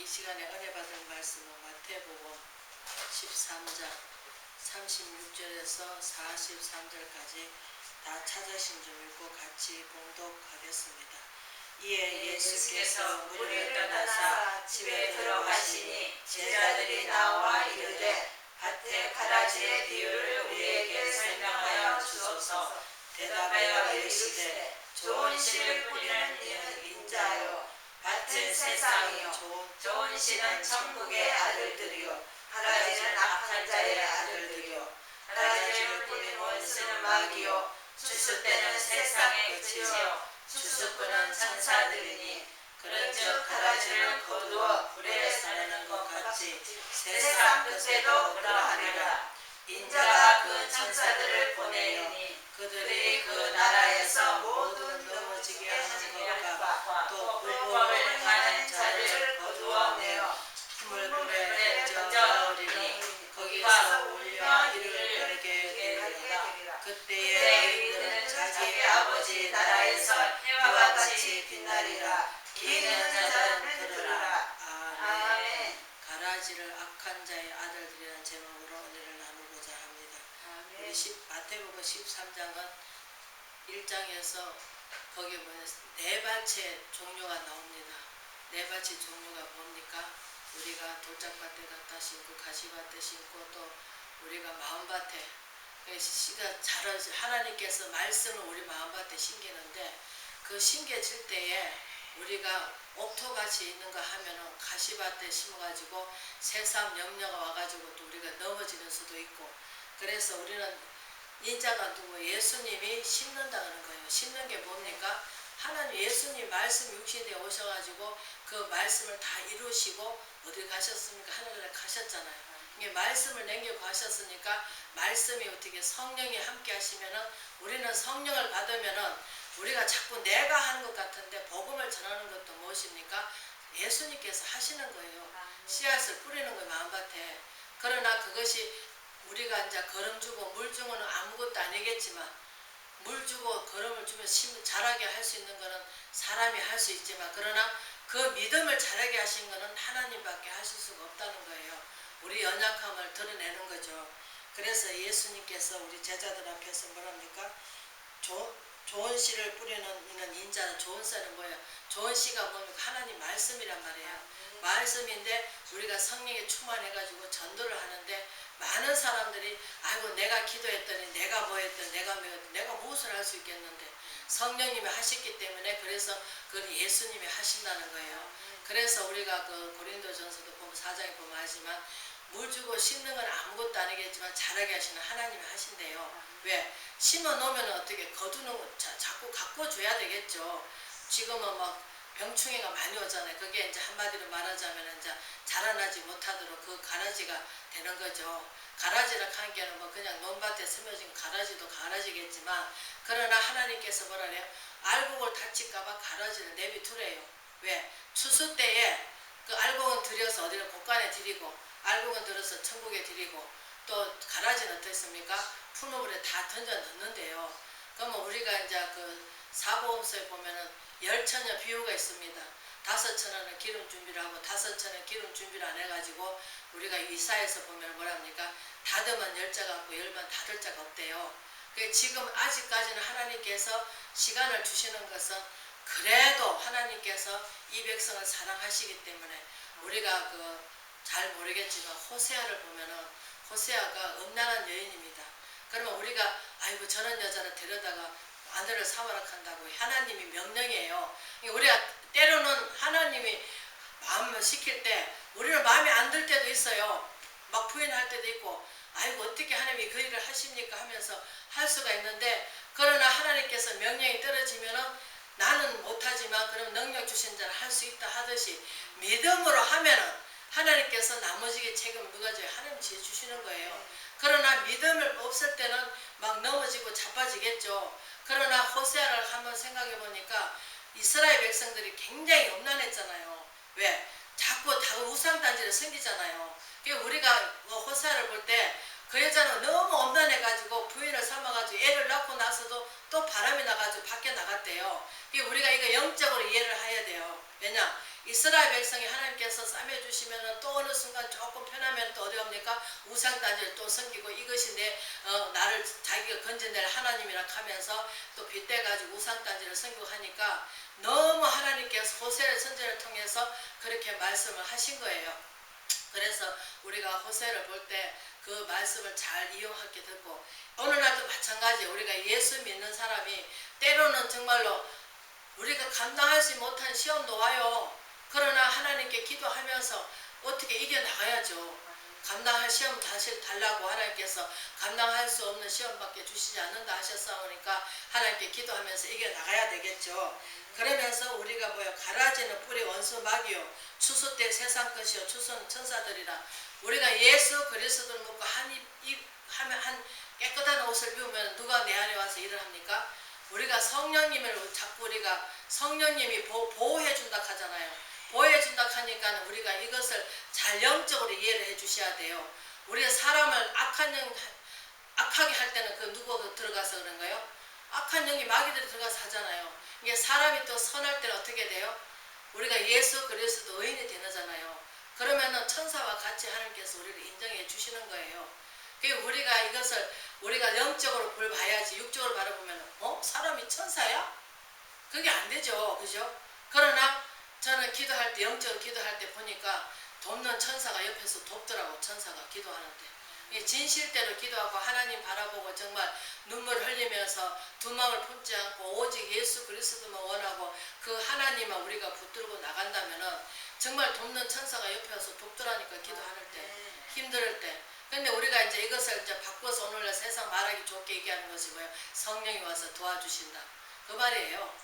이 시간에 은혜 받은 말씀은 마태복음 13장 36절에서 43절까지 다 찾으신 줄 읽고 같이 봉독하겠습니다. 이에 예수께서 무리를 떠나사 집에 들어가시니 제자들이 나와 이르되 밭에 가라지의 비유를 우리에게 설명하여 주소서 대답하여 이르시되 좋은 씨를 뿌리는 이는 인자요 밭은 세상이요. 좋은 씨는 천국의 아들들이요. 가라지는 악한 자의 아들들이요. 가라지를 뿌린 원수는 마귀요. 때는 세상의 끝이요. 추수꾼은 천사들이니 그런즉 가라지를 거두어 우리가 돌짝밭에 갖다 심고 가시밭에 심고 또 우리가 마음밭에 그 씨가 자라지 하나님께서 말씀을 우리 마음밭에 심기는데 그 심겨질 때에 우리가 옥토같이 있는 거 하면은 가시밭에 심어가지고 새삼 염려가 와가지고 또 우리가 넘어지는 수도 있고 그래서 우리는 인자가 누구 예수님이 심는다는 거예요. 심는 게 뭡니까? 하나님 예수님 말씀 육신에 오셔가지고 그 말씀을 다 이루시고 어디 가셨습니까? 하늘나라에 가셨잖아요. 이게 말씀을 남겨 가셨으니까 말씀이 어떻게 성령이 함께 하시면은 우리는 성령을 받으면은 우리가 자꾸 내가 하는 것 같은데 복음을 전하는 것도 무엇입니까? 예수님께서 하시는 거예요. 씨앗을 뿌리는 거예요 마음밭에. 그러나 그것이 우리가 이제 걸음 주고 물 주고는 아무것도 아니겠지만 물 주고 걸음을 주면 심, 자라게 할 수 있는 거는 사람이 할 수 있지만 그러나 그 믿음을 자라게 하신 거는 하나님밖에 하실 수가 없다는 거예요. 우리 연약함을 드러내는 거죠. 그래서 예수님께서 우리 제자들 앞에서 뭐랍니까? 조, 좋은 씨를 뿌리는 이는 인자는 좋은 쌀은 뭐예요? 좋은 씨가 뭡니까? 하나님 말씀이란 말이에요. 말씀인데 우리가 성령에 충만해가지고 전도를 하는데 많은 사람들이 아이고 내가 기도했더니 내가 뭐 했더니 내가 뭐 했더니 내가 무엇을 할 수 있겠는데 성령님이 하셨기 때문에 그래서 그건 예수님이 하신다는 거예요. 그래서 우리가 그 고린도전서도 보면 사장에 보면 하지만 물 주고 심는 건 아무것도 아니겠지만 자라게 하시는 하나님이 하신대요. 왜? 심어 놓으면 어떻게 거두는 거 자, 자꾸 갖고 줘야 되겠죠. 지금은 막 병충해가 많이 오잖아요. 그게 이제 한마디로 말하자면 이제 자라나지 못하도록 그 가라지가 되는 거죠. 가라지라 하는 게는 뭐 그냥 논밭에 스며진 가라지도 가라지겠지만 그러나 하나님께서 뭐라 그래요? 알곡을 다칠까봐 가라지를 내비두래요. 왜? 추수 때에 그 알곡은 들여서 어디를 곳간에 드리고 알곡은 들어서 천국에 드리고 또 가라지는 어떻습니까? 풀무불에 다 던져 넣는데요. 그러면 우리가 이제 그 사보험서에 보면은 열 천여 비유가 있습니다. 다섯 천원은 기름 준비를 하고 다섯 천원 기름 준비를 안 해가지고 우리가 이사에서 보면 뭐랍니까? 다듬은 열 자 같고 열반 닫을 자가 없대요. 그 지금 아직까지는 하나님께서 시간을 주시는 것은 그래도 하나님께서 이 백성을 사랑하시기 때문에 우리가 그 잘 모르겠지만 호세아를 보면은 호세아가 음란한 여인입니다. 그러면 우리가 아이고 저런 여자를 데려다가 아내를 사와라 한다고 하나님이 명령이에요. 우리가 때로는 하나님이 마음을 시킬 때 우리는 마음에 안 들 때도 있어요. 막 부인할 때도 있고 아이고 어떻게 하나님이 그 일을 하십니까 하면서 할 수가 있는데 그러나 하나님께서 명령이 떨어지면은 나는 못하지만 그럼 능력 주신 자는 할 수 있다 하듯이 믿음으로 하면은 하나님께서 나머지의 책임을 누가 져요? 하나님 지 주시는 거예요. 그러나 믿음을 없을 때는 막 넘어지고 자빠지겠죠. 그러나 호세아를 한번 생각해 보니까 이스라엘 백성들이 굉장히 염란했잖아요. 왜? 자꾸 다 우상단지를. 그러니까 우리가 뭐 호세아를 볼때 그 여자는 너무 엄란해가지고 부인을 삼아가지고 애를 낳고 나서도 또 바람이 나가지고 밖에 나갔대요. 우리가 이거 영적으로 이해를 해야 돼요. 왜냐? 이스라엘 백성이 하나님께서 싸매 주시면 또 어느 순간 조금 편하면 또 어려웁니까? 우상 단지를 또 섬기고 이것이 내 어, 나를 자기가 건져낼 하나님이라 하면서 또 빗대 가지고 우상 단지를 섬기고 하니까 너무 하나님께서 호세 선제를 통해서 그렇게 말씀을 하신 거예요. 그래서 우리가 호세를 볼 때 그 말씀을 잘 이용하게 되고 어느 날도 마찬가지 우리가 예수 믿는 사람이 때로는 정말로 우리가 감당하지 못한 시험도 와요. 그러나 하나님께 기도하면서 어떻게 이겨 나가야죠. 감당할 시험 다시 달라고 하나님께서 감당할 수 없는 시험밖에 주시지 않는다 하셨사오니까 하나님께 기도하면서 이겨 나가야 되겠죠. 그러면서 우리가 뭐요 가라지는 뿌리 원수 마귀요 추수 때 세상 것이요 추수는 천사들이라 우리가 예수 그리스도를 먹고 한입 입 하면 한 깨끗한 옷을 입으면 누가 내 안에 와서 일을 합니까? 우리가 성령님을 자꾸 우리가 성령님이 보, 보호해 준다 하잖아요. 보호해 준다 하니까 우리가 이것 영적으로 이해를 해 주셔야 돼요. 우리가 사람을 악한 영 악하게 할 때는 그 누구가 들어가서 그런가요? 악한 영이 마귀들이 들어가서 하잖아요. 이게 사람이 또 선할 때는 어떻게 돼요? 우리가 예수 그리스도 의인이 되잖아요. 그러면은 천사와 같이 하나님께서 우리를 인정해 주시는 거예요. 그 우리가 이것을 우리가 영적으로 볼 봐야지 육적으로 바라보면 어 사람이 천사야? 그게 안 되죠, 그죠? 그러나 저는 기도할 때 영적으로 기도할 때 보니까 돕는 천사가 옆에서 돕더라고 천사가 기도하는데 진실대로 기도하고 하나님 바라보고 정말 눈물 흘리면서 두 마음을 품지 않고 오직 예수 그리스도만 원하고 그 하나님만 우리가 붙들고 나간다면은 정말 돕는 천사가 옆에서 돕더라니까 기도할 때 힘들 때. 근데 우리가 이제 이것을 이제 바꿔서 오늘날 세상 말하기 좋게 얘기하는 것이 뭐예요? 성령이 와서 도와주신다. 그 말이에요.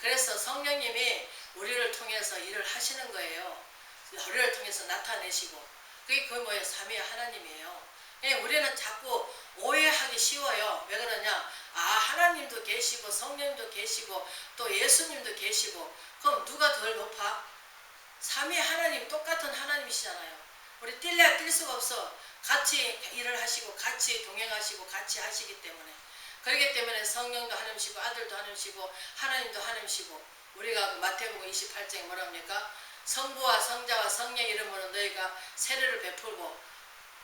그래서 성령님이 우리를 통해서 일을 하시는 거예요. 우리를 통해서 나타내시고. 그게 그 뭐예요? 삼위 하나님이에요. 예, 우리는 자꾸 오해하기 쉬워요. 왜 그러냐? 아, 하나님도 계시고 성령님도 계시고 또 예수님도 계시고 그럼 누가 덜 높아? 삼위 하나님 똑같은 하나님이시잖아요. 우리 뛸래야 뛸 수가 없어. 같이 일을 하시고 같이 동행하시고 같이 하시기 때문에 그렇기 때문에 성령도 하나님이시고 아들도 하나님이시고 하나님도 하나님이시고 우리가 그 마태복음 28장에 뭐라 합니까? 성부와 성자와 성령 이름으로 너희가 세례를 베풀고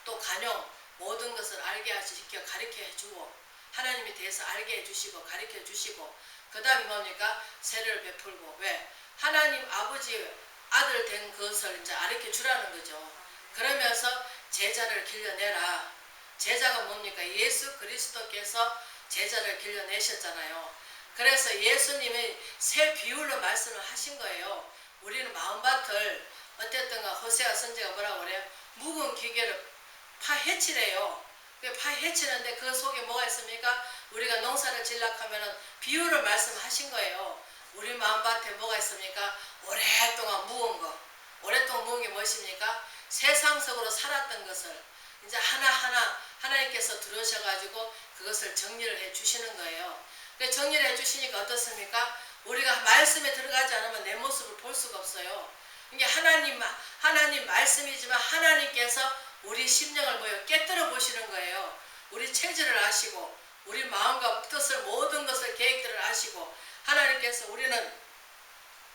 또 간용 모든 것을 알게 하시켜 가르쳐 주고 하나님에 대해서 알게 해주시고 가르쳐 주시고 그 다음에 뭡니까? 세례를 베풀고 왜? 하나님 아버지 아들 된 것을 이제 가르쳐 주라는 거죠. 그러면서 제자를 길러내라. 제자가 뭡니까? 예수 그리스도께서 제자를 길러내셨잖아요. 그래서 예수님이 새 비율로 말씀을 하신 거예요. 우리는 마음밭을 어쨌든가 호세아 선지가 뭐라고 그래요? 묵은 기계를 파헤치래요. 그 파헤치는데 그 속에 뭐가 있습니까? 우리가 농사를 질락하면은 비율을 말씀하신 거예요. 우리 마음밭에 뭐가 있습니까? 오랫동안 묵은 거. 오랫동안 묵은 게 무엇입니까? 세상적으로 살았던 것을 이제 하나하나 하나님께서 들어오셔가지고 그것을 정리를 해 주시는 거예요. 그 정리를 해 주시니까 어떻습니까? 우리가 말씀에 들어가지 않으면 내 모습을 볼 수가 없어요. 이게 하나님, 하나님 말씀이지만 하나님께서 우리 심령을 뭐요? 깨뜨려 보시는 거예요. 우리 체질을 아시고, 우리 마음과 뜻을 모든 것을 계획들을 아시고, 하나님께서 우리는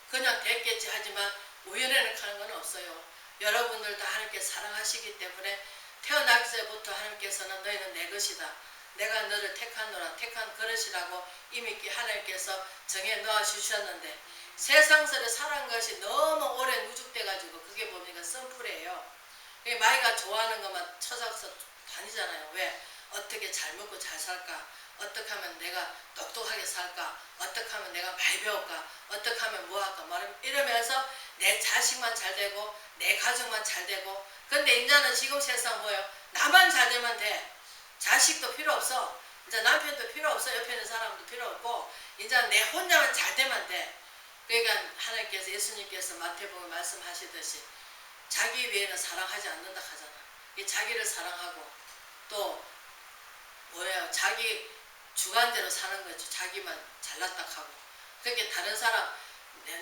그냥 됐겠지 하지만 우연에는 가는 건 없어요. 여러분들 다 하나님께 사랑하시기 때문에 태어나기 전부터 하나님께서는 너희는 내 것이다. 내가 너를 택하노라 택한 그릇이라고 이미 하나님께서 정해 놓아 주셨는데 세상설에 살은 것이 너무 오래 누적돼 가지고 그게 뭡니까 선풀이에요. 그게 마이가 좋아하는 것만 찾아서 다니잖아요. 왜? 어떻게 잘 먹고 잘 살까? 어떻게 하면 내가 똑똑하게 살까? 어떻게 하면 내가 많이 배울까? 어떻게 하면 뭐 할까? 말 이러면서 내 자식만 잘 되고 내 가족만 잘 되고 근데 이제는 지금 세상 뭐예요? 나만 잘 되면 돼. 자식도 필요 없어. 이제 남편도 필요 없어. 옆에 있는 사람도 필요 없고 이제 내 혼자만 잘 되면 돼. 그러니까 하나님께서 예수님께서 마태복음 말씀하시듯이 자기 외에는 사랑하지 않는다 하잖아. 이 자기를 사랑하고 또 뭐야 자기 주관대로 사는 거죠. 자기만 잘났다 하고 그렇게 다른 사람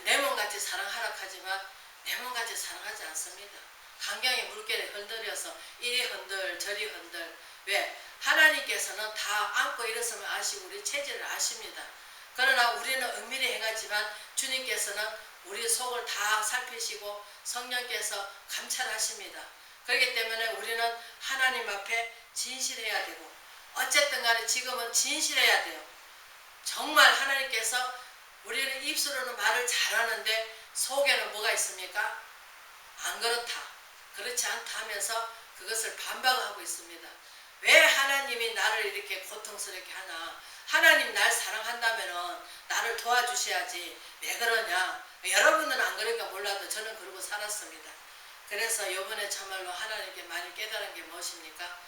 내 몸같이 사랑하라 하지만 내 몸같이 사랑하지 않습니다. 강경의 물결에 흔들려서 이리 흔들 저리 흔들 왜 하나님께서는 다 안고 일어서면 아시고 우리 체질을 아십니다. 그러나 우리는 은밀히 행하지만 주님께서는 우리 속을 다 살피시고 성령께서 감찰하십니다. 그렇기 때문에 우리는 하나님 앞에 진실해야 되고 어쨌든 간에 지금은 진실해야 돼요. 정말 하나님께서 우리는 입술로는 말을 잘하는데 속에는 뭐가 있습니까? 안 그렇다. 그렇지 않다 하면서 그것을 반박하고 있습니다. 왜 하나님이 나를 이렇게 고통스럽게 하나? 하나님 날 사랑한다면은 나를 도와주셔야지. 왜 그러냐? 여러분은 안 그러니까 몰라도 저는 그러고 살았습니다. 그래서 이번에 참말로 하나님께 많이 깨달은 게 무엇입니까?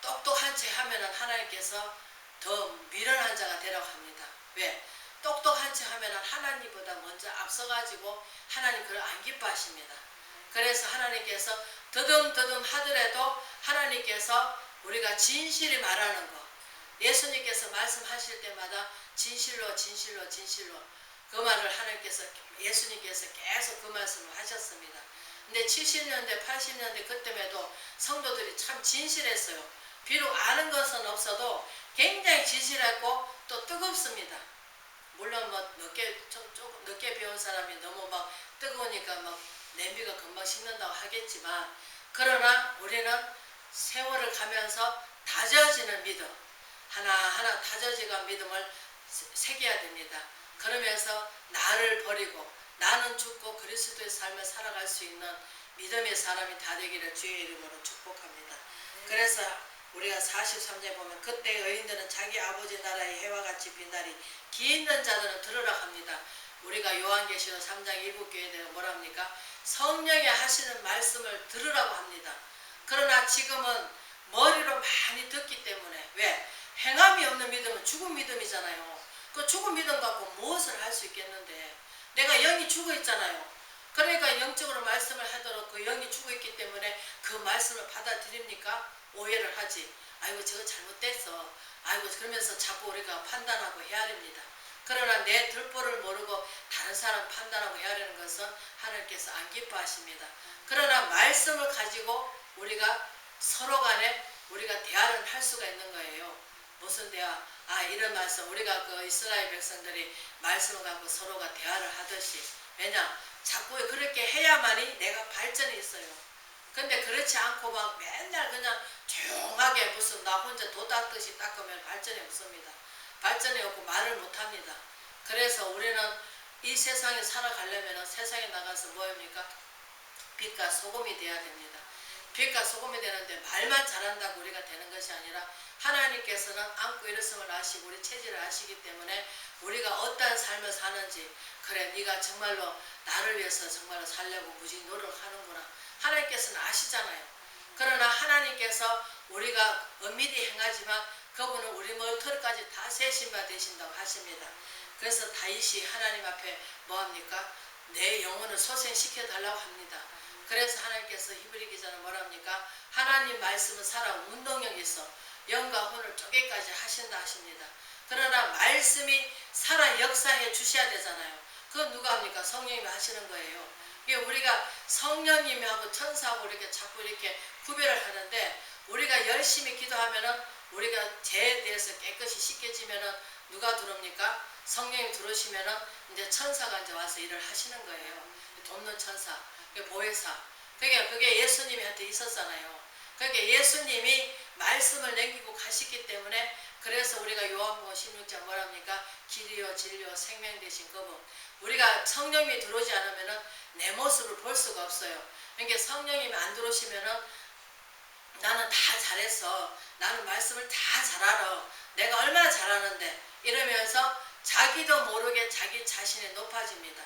똑똑한 채 하면은 하나님께서 더 미련한 자가 되라고 합니다. 왜? 똑똑한 채 하면은 하나님보다 먼저 앞서가지고 하나님 그걸 안 기뻐하십니다. 그래서 하나님께서 더듬더듬 하더라도 하나님께서 우리가 진실이 말하는 거 예수님께서 말씀하실 때마다 진실로 진실로 진실로 그 말을 하나님께서 예수님께서 계속 그 말씀을 하셨습니다. 근데 70년대 80년대 그때에도 성도들이 참 진실했어요. 비록 아는 것은 없어도 굉장히 진실했고 또 뜨겁습니다. 물론 뭐 늦게 좀, 조금 늦게 배운 사람이 너무 막 뜨거우니까 막 냄비가 금방 식는다고 하겠지만 그러나 우리는 세월을 가면서 다져지는 믿음 하나하나 다져지간 믿음을 새- 새겨야 됩니다. 그러면서 나를 버리고 나는 죽고 그리스도의 삶을 살아갈 수 있는 믿음의 사람이 다 되기를 주의 이름으로 축복합니다. 그래서 우리가 43절 보면 그때 의인들은 자기 아버지 나라의 해와 같이 빛나리 기 있는 자들은 들으라 합니다. 우리가 요한계시록 3장 일곱 교회에 대해 뭐랍니까? 성령이 하시는 말씀을 들으라고 합니다. 그러나 지금은 머리로 많이 듣기 때문에 왜? 행함이 없는 믿음은 죽은 믿음이잖아요. 그 죽은 믿음 갖고 무엇을 할 수 있겠는데 내가 영이 죽어 있잖아요. 그러니까 영적으로 말씀을 하도록 그 영이 죽어 있기 때문에 그 말씀을 받아들입니까? 오해를 하지. 아이고 저거 잘못됐어. 아이고 그러면서 자꾸 우리가 판단하고 헤아립니다. 그러나 내 들보를 모르고 다른 사람 판단하고 헤아리는 것은 하나님께서 안 기뻐하십니다. 그러나 말씀을 가지고 우리가 서로 간에 우리가 대화를 할 수가 있는 거예요. 무슨 대화? 아 이런 말씀 우리가 그 이스라엘 백성들이 말씀을 갖고 서로가 대화를 하듯이 왜냐 자꾸 그렇게 해야만이 내가 발전이 있어요. 근데 그렇지 않고 막 맨날 그냥 조용하게 무슨 나 혼자 도 닦듯이 닦으면 발전이 없습니다. 발전이 없고 말을 못합니다. 그래서 우리는 이 세상에 살아가려면 세상에 나가서 뭐입니까? 빛과 소금이 돼야 됩니다. 빛과 소금이 되는데 말만 잘한다고 우리가 되는 것이 아니라 하나님께서는 안고 일어섬을 아시고 우리 체질을 아시기 때문에 우리가 어떠한 삶을 사는지 그래 네가 정말로 나를 위해서 정말로 살려고 무지 노력하는구나 하나님께서는 아시잖아요. 그러나 하나님께서 우리가 엄밀히 행하지만 그분은 우리 머리털까지 다 세신바 되신다고 하십니다. 그래서 다윗이 하나님 앞에 뭐합니까? 내 영혼을 소생시켜 달라고 합니다. 그래서 하나님께서 히브리 기자는 뭐랍니까? 하나님 말씀은 살아 운동력이 있어 영과 혼을 쪼개까지 하신다 하십니다. 그러나 말씀이 살아 역사해 주셔야 되잖아요. 그건 누가 합니까? 성령님이 하시는 거예요. 이게 우리가 성령님하고 천사하고 이렇게 자꾸 이렇게 구별을 하는데 우리가 열심히 기도하면은 우리가 죄에 대해서 깨끗이 씻겨지면은 누가 들어옵니까? 성령이 들어오시면은 이제 천사가 이제 와서 일을 하시는 거예요. 돕는 천사, 그게 보혜사. 그게 그게 예수님한테 있었잖아요. 그러니까 예수님이 말씀을 남기고 가셨기 때문에 그래서 우리가 요한복음 16장 뭐랍니까? 길이요 진리요 생명 되신 그분. 우리가 성령이 들어오지 않으면은 내 모습을 볼 수가 없어요. 그러니까 성령님이 안 들어오시면은 나는 다 잘했어. 나는 말씀을 다 잘 알아. 내가 얼마나 잘하는데 이러면서 자기도 모르게 자기 자신이 높아집니다.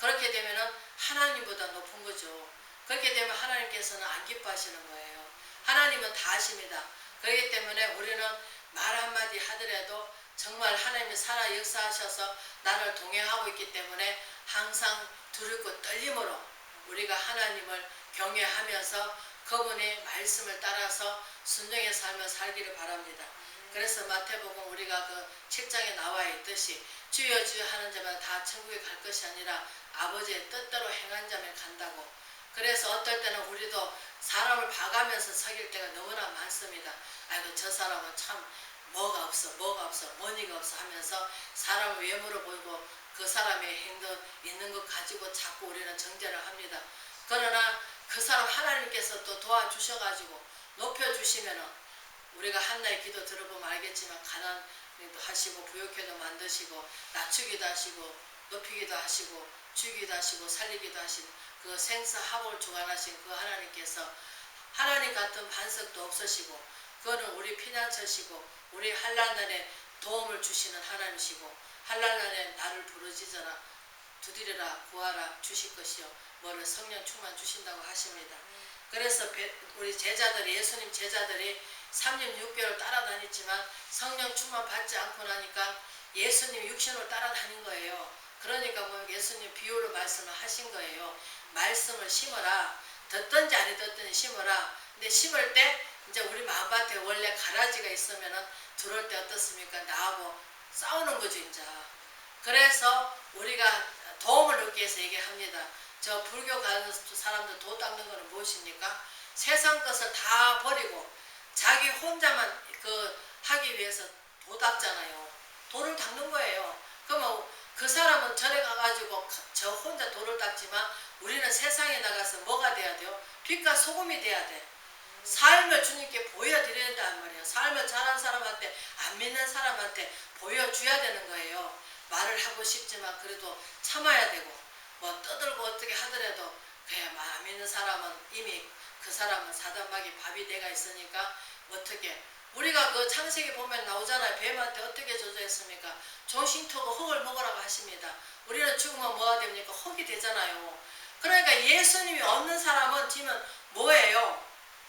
그렇게 되면은 하나님보다 높은 거죠. 그렇게 되면 하나님께서는 안 기뻐하시는 거예요. 하나님은 다 아십니다. 그렇기 때문에 우리는 말 한마디 하더라도 정말 하나님이 살아 역사하셔서 나를 동행하고 있기 때문에 항상 두렵고 떨림으로 우리가 하나님을 경외하면서 그분의 말씀을 따라서 순종의 삶을 살기를 바랍니다. 그래서 마태복음 우리가 그 7장에 나와 있듯이 주여 주여 하는 자마다 다 천국에 갈 것이 아니라 아버지의 뜻대로 행한 자면 간다고. 그래서 어떨 때는 우리도 사람을 봐가면서 사귈 때가 너무나 많습니다. 아이고 저 사람은 참 뭐가 없어 뭐가 없어 머니가 없어 하면서 사람을 외모로 보고 그 사람의 행동 있는 것 가지고 자꾸 우리는 정죄를 합니다. 그러나 그 사람 하나님께서 또 도와주셔가지고 높여주시면은 우리가 한나의 기도 들어보면 알겠지만 가난도 하시고 부욕해도 만드시고 낮추기도 하시고 높이기도 하시고 주기도 하시고 살리기도 하시고 그 생사합을 주관하신 그 하나님께서 하나님 같은 반석도 없으시고 그거는 우리 피난처시고 우리 한란날에 도움을 주시는 하나님이시고 한란날에 나를 부르짖어라 두드려라 구하라 주실 것이요 뭐를 성령 충만 주신다고 하십니다. 그래서 배- 우리 제자들이 예수님 제자들이 3년 6개월 따라다녔지만 성령 충만 받지 않고 나니까 예수님 육신으로 따라다닌 거예요. 그러니까 뭐 예수님 비유로 말씀을 하신 거예요. 말씀을 심어라. 듣든지 아니 듣든지 심어라. 근데 심을 때 이제 우리 마음밭에 원래 가라지가 있으면은 들어올 때 어떻습니까? 나하고 싸우는 거죠, 이제. 그래서 우리가 도움을 얻기 위해서 얘기합니다. 저 불교 가는 사람들 도 닦는 거는 무엇입니까? 세상 것을 다 버리고 자기 혼자만 그 하기 위해서 도 닦잖아요. 도를 닦는 거예요. 그러면 그 사람은 절에 가가지고 저 혼자 도를 닦지만 우리는 세상에 나가서 뭐가 돼야 돼요? 빛과 소금이 돼야 돼. 삶을 주님께 보여드려야 된단 말이에요. 삶을 잘한 사람한테 안 믿는 사람한테 보여줘야 되는 거예요. 말을 하고 싶지만 그래도 참아야 되고 뭐 떠들고 어떻게 하더라도 그야 안 믿는 사람은 이미 그 사람은 사단마귀 밥이 돼가 있으니까 어떻게 우리가 그 창세기 보면 나오잖아요. 뱀한테 어떻게 저주했습니까? 정신토고 흙을 먹으라고 하십니다. 우리는 죽으면 뭐가 됩니까? 흙이 되잖아요. 그러니까 예수님이 없는 사람은 지금 뭐예요?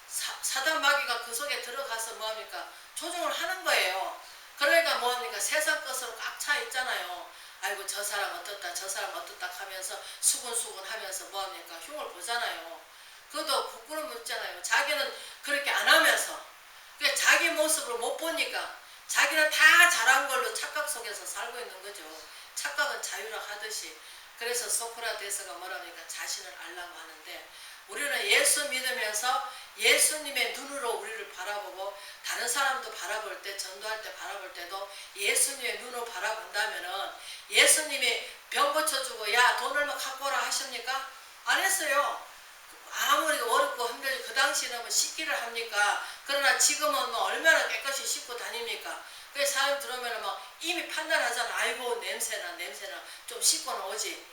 사, 사단 마귀가 그 속에 들어가서 뭐합니까? 조종을 하는 거예요. 그러니까 뭐합니까? 세상 것으로 꽉 차 있잖아요. 아이고 저 사람 어떻다 저 사람 어떻다 하면서 수근수근 하면서 뭐합니까? 흉을 보잖아요. 그것도 부끄러움 묻잖아요. 자기는 그렇게 안 하면서 그 자기 모습을 못 보니까 자기는 다 잘한 걸로 착각 속에서 살고 있는 거죠. 착각은 자유라 하듯이 그래서 소크라테스가 뭐라니까 자신을 알라고 하는데 우리는 예수 믿으면서 예수님의 눈으로 우리를 바라보고 다른 사람도 바라볼 때 전도할 때 바라볼 때도 예수님의 눈으로 바라본다면은 예수님이 병 고쳐주고 야 돈을 막 갖고 오라 하십니까? 안 했어요. 아무리 어렵고 힘들지 그 당시에는 뭐 씻기를 합니까? 그러나 지금은 뭐 얼마나 깨끗이 씻고 다닙니까? 그 사람 들어오면 막 이미 판단하잖아. 아이고 냄새나 냄새나 좀 씻고는 오지.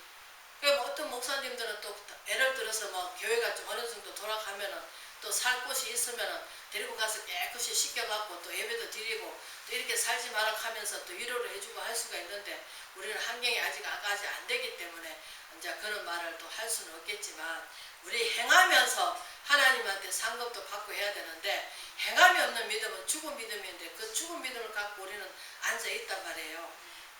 그뭐 어떤 목사님들은 또 예를 들어서 뭐 교회가 좀 어느 정도 돌아가면은 또 살 곳이 있으면은 데리고 가서 깨끗이 씻겨갖고 또 예배도 드리고 또 이렇게 살지 마라 하면서 또 위로를 해주고 할 수가 있는데 우리는 환경이 아직 아가지 안 되기 때문에 이제 그런 말을 또 할 수는 없겠지만 우리 행하면서 하나님한테 상급도 받고 해야 되는데 행함이 없는 믿음은 죽은 믿음인데 그 죽은 믿음을 갖고 우리는 앉아 있단 말이에요.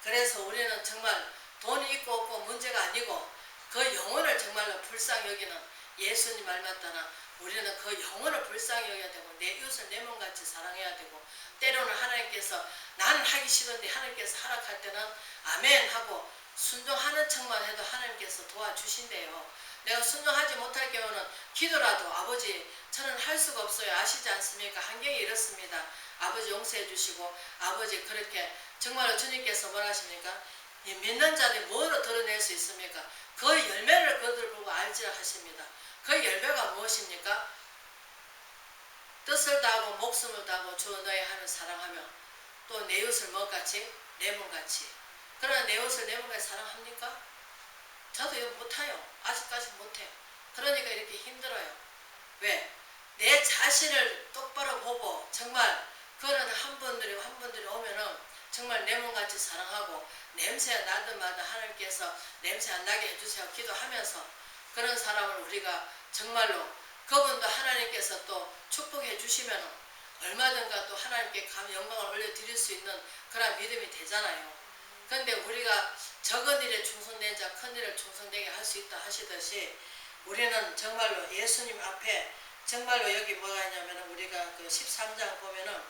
그래서 우리는 정말 돈이 있고 없고 문제가 아니고 그 영혼을 정말로 불쌍히 여기는 예수님 말 맞다나 우리는 그 영혼을 불쌍히 여겨야 되고 내 이웃을 내 몸같이 사랑해야 되고 때로는 하나님께서 나는 하기 싫은데 하나님께서 하락할 때는 아멘 하고 순종하는 척만 해도 하나님께서 도와주신대요. 내가 순종하지 못할 경우는 기도라도 아버지 저는 할 수가 없어요. 아시지 않습니까? 환경이 이렇습니다. 아버지 용서해 주시고 아버지 그렇게 정말로 주님께서 뭐라 하십니까? 이 믿는 자들이 뭐로 드러낼 수 있습니까? 그 열매를 그들 보고 알지라 하십니다. 그 열매가 무엇입니까? 뜻을 다하고 목숨을 다하고 주 너의 하는 사랑하며 또내 이웃을 뭐같이 내 몸같이 그러나 내 이웃을 내 몸같이 사랑합니까? 저도 이거 못해요. 아직까지 못해요. 그러니까 이렇게 힘들어요. 왜? 내 자신을 똑바로 보고 정말 그런 한 분들이 한 분들이 오면은 정말 내 몸같이 사랑하고 냄새 나든 마든 하나님께서 냄새 안 나게 해주세요 기도하면서 그런 사람을 우리가 정말로 그분도 하나님께서 또 축복해 주시면 얼마든가 또 하나님께 감 영광을 올려드릴 수 있는 그런 믿음이 되잖아요. 그런데 우리가 적은 일에 충성된 자 큰 일을 충성되게 할 수 있다 하시듯이 우리는 정말로 예수님 앞에 정말로 여기 뭐가 있냐면 우리가 그 13장 보면은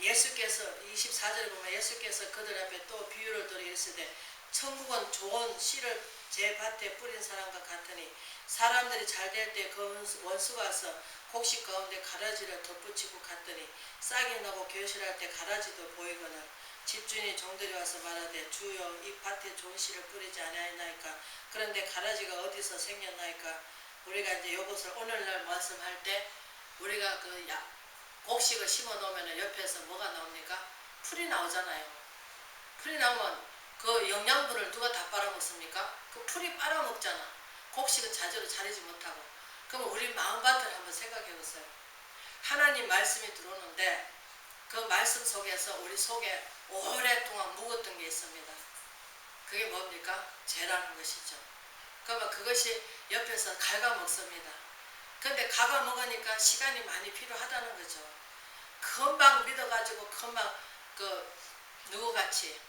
예수께서 24절에 보면 예수께서 그들 앞에 또 비유를 들어 이르시되 천국은 좋은 씨를 제 밭에 뿌린 사람과 같으니 사람들이 잘 될 때 그 원수가 와서 곡식 가운데 가라지를 덧붙이고 갔더니 싹이 나고 교실할 때 가라지도 보이거늘 집주인이 종들이 와서 말하되 주여 이 밭에 좋은 씨를 뿌리지 아니하나이까 그런데 가라지가 어디서 생겼나이까 우리가 이제 이것을 오늘날 말씀할 때 우리가 그 야, 곡식을 심어 놓으면 옆에서 뭐가 나옵니까? 풀이 나오잖아요. 풀이 나오면 그 영양분을 누가 다 빨아먹습니까? 그 풀이 빨아먹잖아. 곡식은 자주로 자리지 못하고. 그럼 우리 마음밭을 한번 생각해 보세요. 하나님 말씀이 들어오는데 그 말씀 속에서 우리 속에 오랫동안 묵었던 게 있습니다. 그게 뭡니까? 죄라는 것이죠. 그러면 그것이 옆에서 갉아먹습니다. 근데 갉아먹으니까 시간이 많이 필요하다는 거죠. 금방 믿어가지고 금방 그 누구같이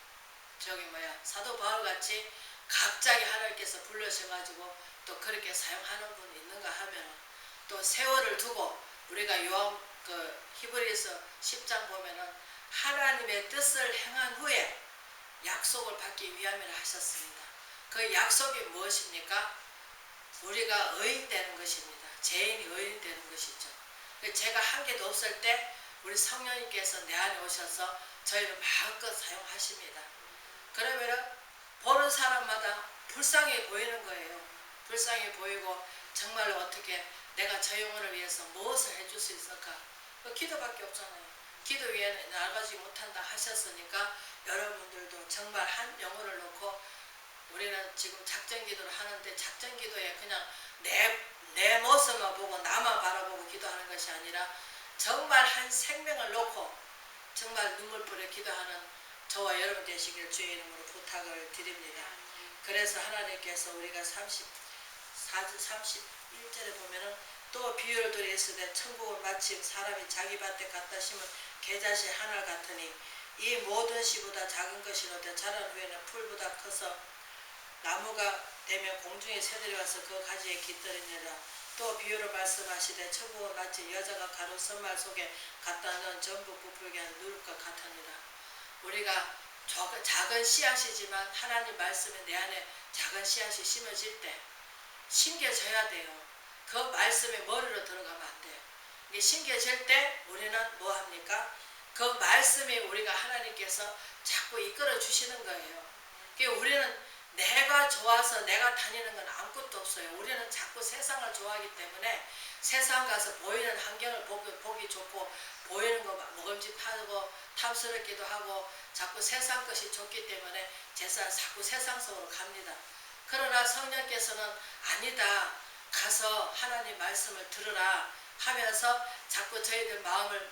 저기 뭐야 사도 바울같이 갑자기 하나님께서 불러셔가지고 또 그렇게 사용하는 분이 있는가 하면 또 세월을 두고 우리가 요한 그 히브리서 10장 보면은 하나님의 뜻을 행한 후에 약속을 받기 위함이라 하셨습니다. 그 약속이 무엇입니까? 우리가 의인 되는 것입니다. 죄인이 의인 되는 것이죠. 제가 한 개도 없을 때 우리 성령님께서 내 안에 오셔서 저희를 마음껏 사용하십니다. 그러면은 보는 사람마다 불쌍해 보이는 거예요. 불쌍해 보이고 정말로 어떻게 내가 저 영혼을 위해서 무엇을 해줄 수 있을까? 그 기도밖에 없잖아요. 기도 위에는 나가지 못한다 하셨으니까 여러분들도 정말 한 영혼을 놓고 우리는 지금 작전 기도를 하는데 작전 기도에 그냥 내, 내 모습만 보고 나만 바라보고 기도하는 것이 아니라 정말 한 생명을 놓고 정말 눈물불에 기도하는 저와 여러분 되시기를 주의 이름으로 부탁을 드립니다. 그래서 하나님께서 우리가 30, 31절에 보면은 또 비유를 드렸으되 천국은 마치 사람이 자기 밭에 갖다 심은 계자씨 하나 같으니 이 모든 씨보다 작은 것이로되 자란 후에는 풀보다 커서 나무가 되면 공중의 새들이 와서 그 가지에 깃들이니라 또 비유로 말씀하시되 천국은 마치 여자가 가루 선말 속에 갖다 넣은 전부 부풀게 한 누룩과 같으니라 우리가 저- 작은 씨앗이지만 하나님 말씀이 내 안에 작은 씨앗이 심어질 때 심겨져야 돼요. 그 말씀이 머리로 들어가면 안 돼요. 이게 심겨질 때 우리는 뭐 합니까? 그 말씀이 우리가 하나님께서 자꾸 이끌어 주시는 거예요. 우리는 내가 좋아서 내가 다니는 건 아무것도 없어요. 우리는 자꾸 세상을 좋아하기 때문에 세상 가서 보이는 환경을 보기, 보기 좋고 보이는 거 먹음직하고 탐스럽기도 하고 자꾸 세상 것이 좋기 때문에 제사 자꾸 세상 속으로 갑니다. 그러나 성령께서는 아니다. 가서 하나님 말씀을 들으라 하면서 자꾸 저희들 마음을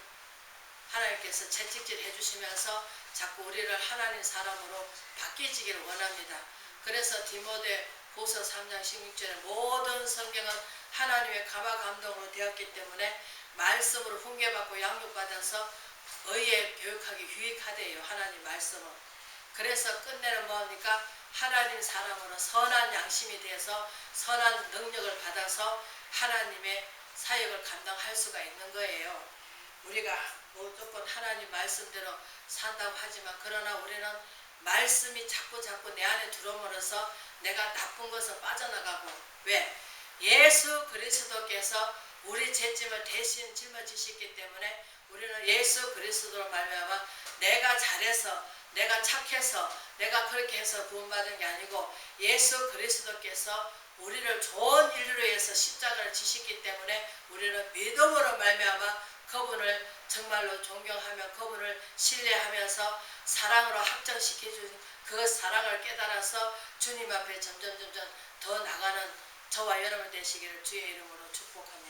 하나님께서 채찍질 해주시면서 자꾸 우리를 하나님 사람으로 바뀌지기를 원합니다. 그래서 디모데 후서 3장 16절에 모든 성경은 하나님의 감화 감동으로 되었기 때문에 말씀으로 훈계받고 양육받아서 의에 교육하기 유익하대요. 하나님 말씀은. 그래서 끝내는 뭡니까? 하나님 사람으로 선한 양심이 돼서 선한 능력을 받아서 하나님의 사역을 감당할 수가 있는 거예요. 우리가 무조건 하나님 말씀대로 산다고 하지만 그러나 우리는 말씀이 자꾸 자꾸 내 안에 들어오면서 내가 나쁜 것을 빠져나가고 왜? 예수 그리스도께서 우리 죄짐을 대신 짊어지셨기 때문에 우리는 예수 그리스도로 말미암아 내가 잘해서 내가 착해서 내가 그렇게 해서 구원받은 게 아니고 예수 그리스도께서 우리를 좋은 인류로 위해서 십자가를 지셨기 때문에 우리는 믿음으로 말미암아 그분을 정말로 존경하며 그분을 신뢰하면서 사랑으로 확정시켜 주신 그 사랑을 깨달아서 주님 앞에 점점 점점 더 나가는 저와 여러분 되시기를 주의 이름으로 축복합니다.